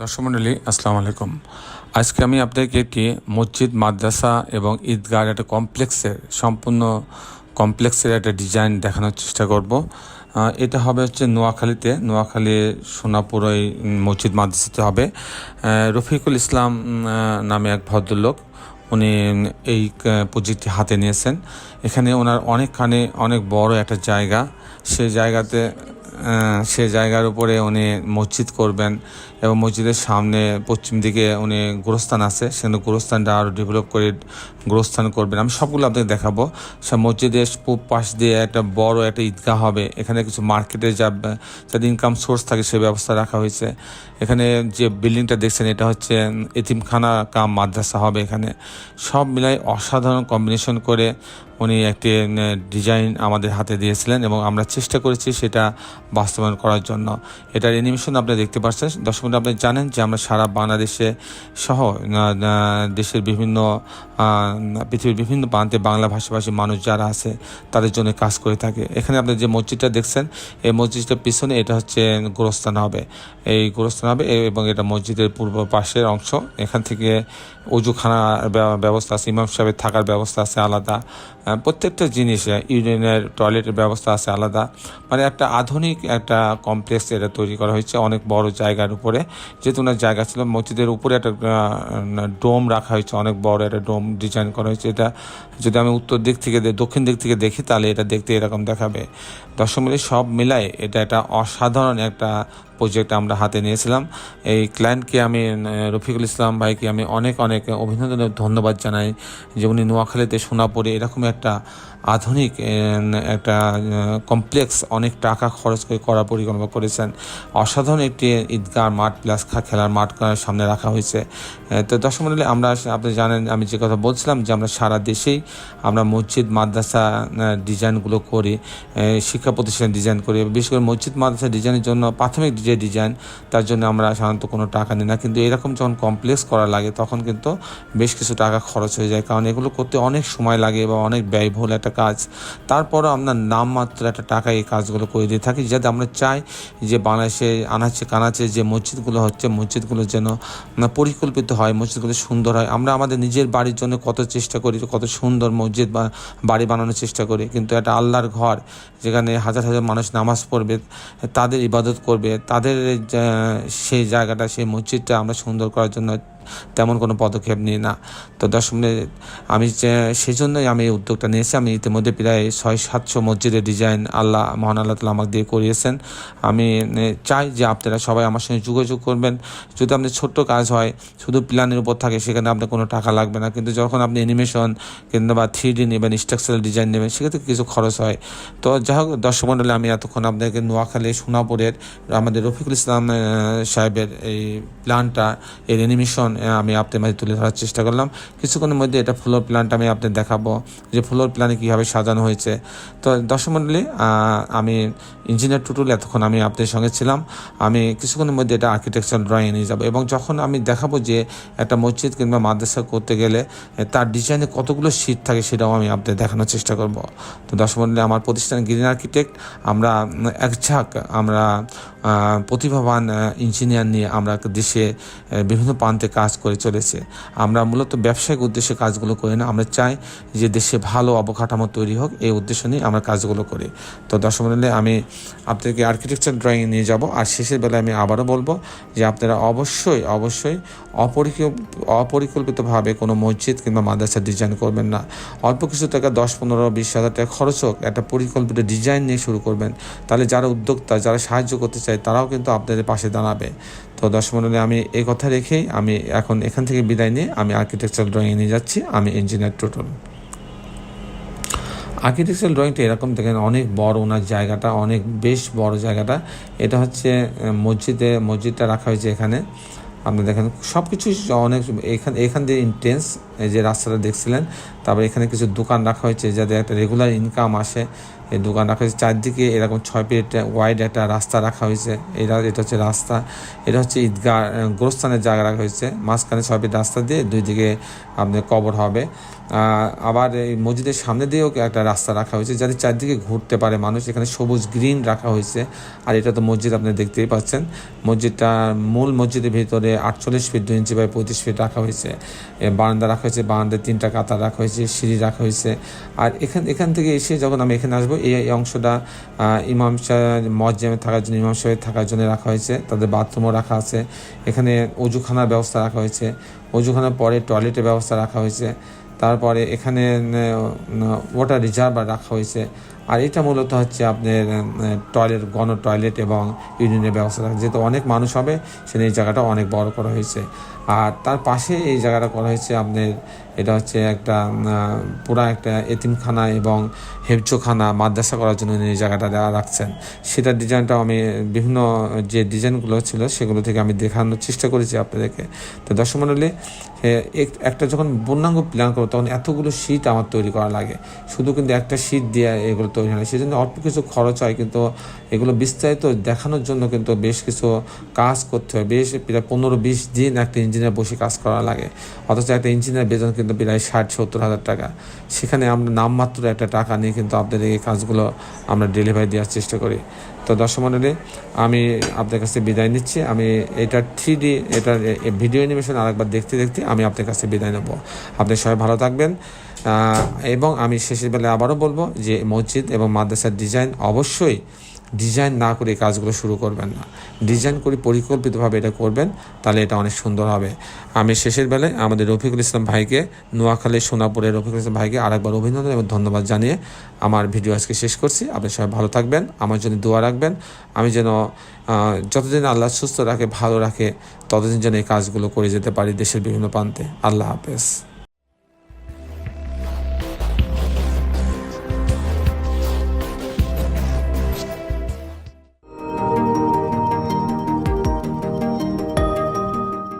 দর্শক মণ্ডলী আসসালামু আলাইকুম। আজকে আমি আপনাদেরকে একটি মসজিদ, মাদ্রাসা এবং ঈদগাহ একটা কমপ্লেক্সের, সম্পূর্ণ কমপ্লেক্সের একটা ডিজাইন দেখানোর চেষ্টা করব। এটা হবে হচ্ছে নোয়াখালীতে, নোয়াখালী সোনাপুরই মসজিদ মাদ্রাসাতে হবে। রফিকুল ইসলাম নামে এক ভদ্রলোক, উনি এই প্রজেক্টটি হাতে নিয়েছেন। এখানে ওনার অনেকখানি, অনেক বড় একটা জায়গা। সেই জায়গাতে সে জায়গার উপরে উনি মসজিদ করবেন এবং মসজিদের সামনে পশ্চিম দিকে উনি গোরস্থান আছে, সেখানে গোরস্থানটা আরও ডেভেলপ করে গোরস্থান করবেন। আমি সবগুলো আপনাকে দেখাবো। সব মসজিদের পূব পাশ দিয়ে একটা বড় একটা ঈদগাহ হবে। এখানে কিছু মার্কেটে যা যাতে ইনকাম সোর্স থাকে সে ব্যবস্থা রাখা হয়েছে। এখানে যে বিল্ডিংটা দেখছেন, এটা হচ্ছে এতিমখানা কাম মাদ্রাসা হবে এখানে। সব মিলাই অসাধারণ কম্বিনেশন করে উনি একটি ডিজাইন আমাদের হাতে দিয়েছিলেন এবং আমরা চেষ্টা করেছি সেটা বাস্তবায়ন করার জন্য। এটার অ্যানিমেশন আপনি দেখতে পাচ্ছেন। দর্শক আপনি জানেন যে আমরা সারা বাংলাদেশে সহ দেশের বিভিন্ন পৃথিবীর বিভিন্ন প্রান্তে বাংলা ভাষাভাষী মানুষ যারা আছে, তাদের জন্য কাজ করে থাকে। এখানে আপনি যে মসজিদটা দেখছেন, এই মসজিদটার পিছনে এটা হচ্ছে গোরস্থান হবে। এই গোরস্থান হবে এবং এটা মসজিদের পূর্ব পাশের অংশ। এখান থেকে অজুখানা ব্যবস্থা আছে, ইমাম সাহেবের থাকার ব্যবস্থা আছে আলাদা। প্রত্যেকটা জিনিস ইউনিয়নের টয়লেটের ব্যবস্থা আছে আলাদা। মানে একটা আধুনিক একটা কমপ্লেক্স এটা তৈরি করা হয়েছে, অনেক বড় জায়গার উপরে। যেহেতু ওনার জায়গা ছিল, মসজিদের উপরে একটা ডোম রাখা হয়েছে, অনেক বড় একটা ডোম ডিজাইন করা হয়েছে। এটা যদি আমি উত্তর দিক থেকে দক্ষিণ দিক থেকে দেখি, তাহলে এটা দেখতে এরকম দেখাবে। দর্শক সব মিলাই এটা একটা অসাধারণ একটা প্রজেক্ট আমরা হাতে নিয়েছিলাম। এই ক্লায়েন্টকে আমি রফিকুল ইসলাম ভাইকে আমি অনেক অনেক অভিনন্দন ধন্যবাদ জানাই যে উনি নোয়াখালীতে সোনাপুরে এরকম একটা আধুনিক একটা কমপ্লেক্স অনেক টাকা খরচ করে করার পরিকল্পনা করেছেন। অসাধারণ একটি ঈদগাহ মাঠ প্লাস খেলার মাঠ সামনে রাখা হয়েছে। তো দর্শক মন্ডলী, আমরা আপনি জানেন, আমি যে কথা বলছিলাম যে আমরা সারা দেশেই আমরা মসজিদ, মাদ্রাসা ডিজাইনগুলো করি শিক্ষা প্রতিষ্ঠান ডিজাইন করি বিশেষ করে মসজিদ, মাদ্রাসা ডিজাইনের জন্য প্রাথমিক যে ডিজাইন, তার জন্য আমরা সাধারণত কোনো টাকা নিই না। কিন্তু এরকম যখন কমপ্লেক্স করা লাগে, তখন কিন্তু বেশ কিছু টাকা খরচ হয়ে যায়। কারণ এগুলো করতে অনেক সময় লাগে, বা অনেক ব্যয়বহুল একটা কাজ। তারপরও আমরা নামমাত্র একটা টাকা এই কাজগুলো করে দিয়ে থাকি। যাতে আমরা চাই যে বাংলাদেশে আনাচে কানাচে যে মসজিদগুলো হচ্ছে, মসজিদগুলো যেন পরিকল্পিত হয়, মসজিদগুলো সুন্দর হয়। আমরা আমাদের নিজের বাড়ির জন্য কত চেষ্টা করি, কত সুন্দর মসজিদ বা বাড়ি বানানোর চেষ্টা করি। কিন্তু একটা আল্লাহর ঘর, যেখানে হাজার হাজার মানুষ নামাজ পড়বে, তাদের ইবাদত করবে, তাদের সেই জায়গাটা, সেই মসজিদটা আমরা সুন্দর করার জন্য তেমন কোনো পদক্ষেপ নিই না। তো মিনিট আমি সেই জন্যই আমি উদ্যোগটা নিয়েছি। আমি ইতিমধ্যে প্রায় ছয়, সাতশো মসজিদের ডিজাইন আল্লাহ, মহান আল্লাহ তালা আমাকে দিয়ে করিয়েছেন। আমি চাই যে আপনারা সবাই আমার সঙ্গে যোগাযোগ করবেন। যদি আপনার ছোট্ট কাজ হয়, শুধু প্ল্যানের উপর থাকে, সেখানে আপনার কোনো টাকা লাগবে না। কিন্তু যখন আপনি অ্যানিমেশন কিংবা থ্রি ডি নেবেন স্ট্রাকচারাল ডিজাইন নেবেন, সেক্ষেত্রে কিছু খরচ হয়। তো যাই হোক, দর্শক আমি এতক্ষণ আপনাকে নোয়াখালী, সোনাপুরের আমাদের রফিকুল ইসলাম সাহেবের এই প্ল্যানটা এর অ্যানিমেশন আমি আপনার মাঝে তুলে ধরার চেষ্টা করলাম। কিছুক্ষণের মধ্যে এটা ফ্লোর প্ল্যানটা আমি আপনাদের দেখাবো যে ফ্লোর প্ল্যানে কীভাবে সাজানো হয়েছে। তো দর্শক মণ্ডলী আমি ইঞ্জিনিয়ার টুটুল এতক্ষণ আমি আপনাদের সঙ্গে ছিলাম। আমি কিছুক্ষণের মধ্যে এটা আর্কিটেকচার ড্রয়িং নিয়ে যাব এবং যখন আমি দেখাবো যে একটা মসজিদ কিংবা মাদ্রাসা করতে গেলে তার ডিজাইনে কতগুলো সিট থাকে সেটাও আমি আপনাদের দেখানোর চেষ্টা করব। তো দর্শক মণ্ডলী আমার প্রতিষ্ঠান গ্রিন আর্কিটেক্ট আমরা উম, এক ঝাঁক আমরা প্রতিভাবান ইঞ্জিনিয়ার নিয়ে আমরা দেশে বিভিন্ন প্রান্তে কাজ করে চলেছে। আমরা মূলত ব্যবসায়িক উদ্দেশ্যে কাজগুলো করি না। আমরা চাই যে দেশে ভালো অবকাঠামো তৈরি হোক, এই উদ্দেশ্য নিয়ে আমরা কাজগুলো করি। তো দর্শক মণ্ডলী আমি আপনাদেরকে আর্কিটেকচার ড্রয়িং নিয়ে যাব। আর শেষের বেলায় আমি আবারও বলব যে আপনারা অবশ্যই অবশ্যই অপরিকল্প, অপরিকল্পিতভাবে কোনো মসজিদ কিংবা মাদ্রাসা ডিজাইন করবেন না। অল্প কিছু টাকা, দশ, পনেরো, বিশ, হাজার টাকা খরচ হোক, একটা পরিকল্পিত ডিজাইন নিয়ে শুরু করবেন। তাহলে যারা উদ্যোক্তা, যারা সাহায্য করতে চায়, তারাও কিন্তু আপনাদের পাশে দাঁড়াবে। তো দশ মন্ডলী আমি এই কথা রেখেই আমি এখন এখান থেকে বিদায় নিয়ে আমি আর্কিটেকচার ড্রয়িং নিয়ে যাচ্ছি। আমি ইঞ্জিনিয়ার টোটাল আর্কিটেকচার ড্রয়িংটা এরকম দেখেন, অনেক বড় ওনার জায়গাটা, অনেক বেশ বড় জায়গাটা। এটা হচ্ছে মসজিদে, মসজিদটা রাখা হয়েছে এখানে। আপনি দেখেন সব কিছুই অনেক, এখান এখান দিয়ে ইন্টেন্স এই যে রাস্তাটা দেখছিলেন, তারপর এখানে কিছু দোকান রাখা হয়েছে যাদের একটা রেগুলার ইনকাম আসে। এই দোকান রাখা হয়েছে, চারদিকে এরকম ছয় ফিট ওয়াইড একটা রাস্তা রাখা হয়েছে। এটা এটা হচ্ছে রাস্তা। এটা হচ্ছে ঈদগাহ গোরস্থানের জায়গা রাখা হয়েছে। মাঝখানে ছয় ফিট রাস্তা দিয়ে দুই দিকে আপনার কবর হবে। আবার এই মসজিদের সামনে দিয়েও একটা রাস্তা রাখা হয়েছে, যাতে চারদিকে ঘুরতে পারে মানুষ। এখানে সবুজ গ্রিন রাখা হয়েছে। আর এটা তো মসজিদ আপনি দেখতেই পাচ্ছেন। মসজিদটা মূল মসজিদের ভিতরে আটচল্লিশ ফিট দুই ইঞ্চি বাই পঁয়ত্রিশ ফিট রাখা হয়েছে। বারান্দা রাখা হয়েছে, বারান্দায় তিনটা কাতার রাখা হয়েছে, সিঁড়ি রাখা হয়েছে। আর এখান এখান থেকে এসে যখন আমি এখানে আসব, এই অংশটা ইমাম মসজিদে থাকার জন্য, ইমাম সাহেব থাকার জন্য রাখা হয়েছে। তাদের বাথরুমও রাখা আছে। এখানে অজুখানার ব্যবস্থা রাখা হয়েছে। অজুখানার পরে টয়লেটের ব্যবস্থা রাখা হয়েছে। তারপরে এখানে ওয়াটার রিজার্ভার রাখা হয়েছে। আর এটা মূলত হচ্ছে আপনার টয়লেট গণ টয়লেট এবং ইউনিয়নের ব্যবস্থা যেহেতু অনেক মানুষ হবে সেখানে এই জায়গাটা অনেক বড় করা হয়েছে। আর তার পাশে এই জায়গাটা করা হয়েছে আপনার, এটা হচ্ছে একটা পুরা একটা এতিমখানা এবং হেফজোখানা মাদ্রাসা করার জন্য এই জায়গাটা রাখছেন। সেটার ডিজাইনটাও আমি বিভিন্ন যে ডিজাইনগুলো ছিল, সেগুলো থেকে আমি দেখানোর চেষ্টা করেছি আপনাদেরকে। তো দর্শক মণ্ডলী এক- একটা যখন পূর্ণাঙ্গ প্ল্যান করব, তখন এতগুলো শীট আমার তৈরি করা লাগে। শুধু কিন্তু একটা শীট দিয়ে এগুলো তৈরি হয় না সেই জন্য অল্প কিছু খরচ হয়, কিন্তু এগুলো বিস্তারিত দেখানোর জন্য কিন্তু বেশ কিছু কাজ করতে হয়। বেশ প্রায় পনেরো বিশ দিন একটা ইঞ্জিনিয়ার বসে কাজ করা লাগে। অথচ একটা ইঞ্জিনিয়ার বেতন কিন্তু প্রায় ষাট, সত্তর হাজার টাকা। সেখানে আমরা নামমাত্র একটা টাকা নিয়ে কিন্তু আপনাদের এই কাজগুলো আমরা ডেলিভারি দেওয়ার চেষ্টা করি। তো দর্শক মণ্ডলী আমি আপনার কাছে বিদায় নিচ্ছি। আমি এটা থ্রি ডি এটার ভিডিও অ্যানিমেশন আরেকবার দেখতে দেখতে আমি আপনার কাছে বিদায় নেব। আপনি সবাই ভালো থাকবেন। এবং আমি শেষের বেলায় আবারও বলব যে মসজিদ এবং মাদ্রাসার ডিজাইন অবশ্যই ডিজাইন না করে কাজগুলো শুরু করবেন না। ডিজাইন করে পরিকল্পিতভাবে এটা করবেন, তাহলে এটা অনেক সুন্দর হবে। আমি শেষের বেলায় আমাদের রফিকুল ইসলাম ভাইকে নোয়াখালী সোনাপুরের রফিকুল ইসলাম ভাইকে আরেকবার অভিনন্দন এবং ধন্যবাদ জানিয়ে আমার ভিডিও আজকে শেষ করছি। আপনি সবাই ভালো থাকবেন, আমার জন্য দোয়া রাখবেন। আমি যেন যতদিন আল্লাহ সুস্থ রাখে, ভালো রাখে, ততদিন যেন এই কাজগুলো করে যেতে পারি দেশের বিভিন্ন প্রান্তে। আল্লাহ হাফেজ।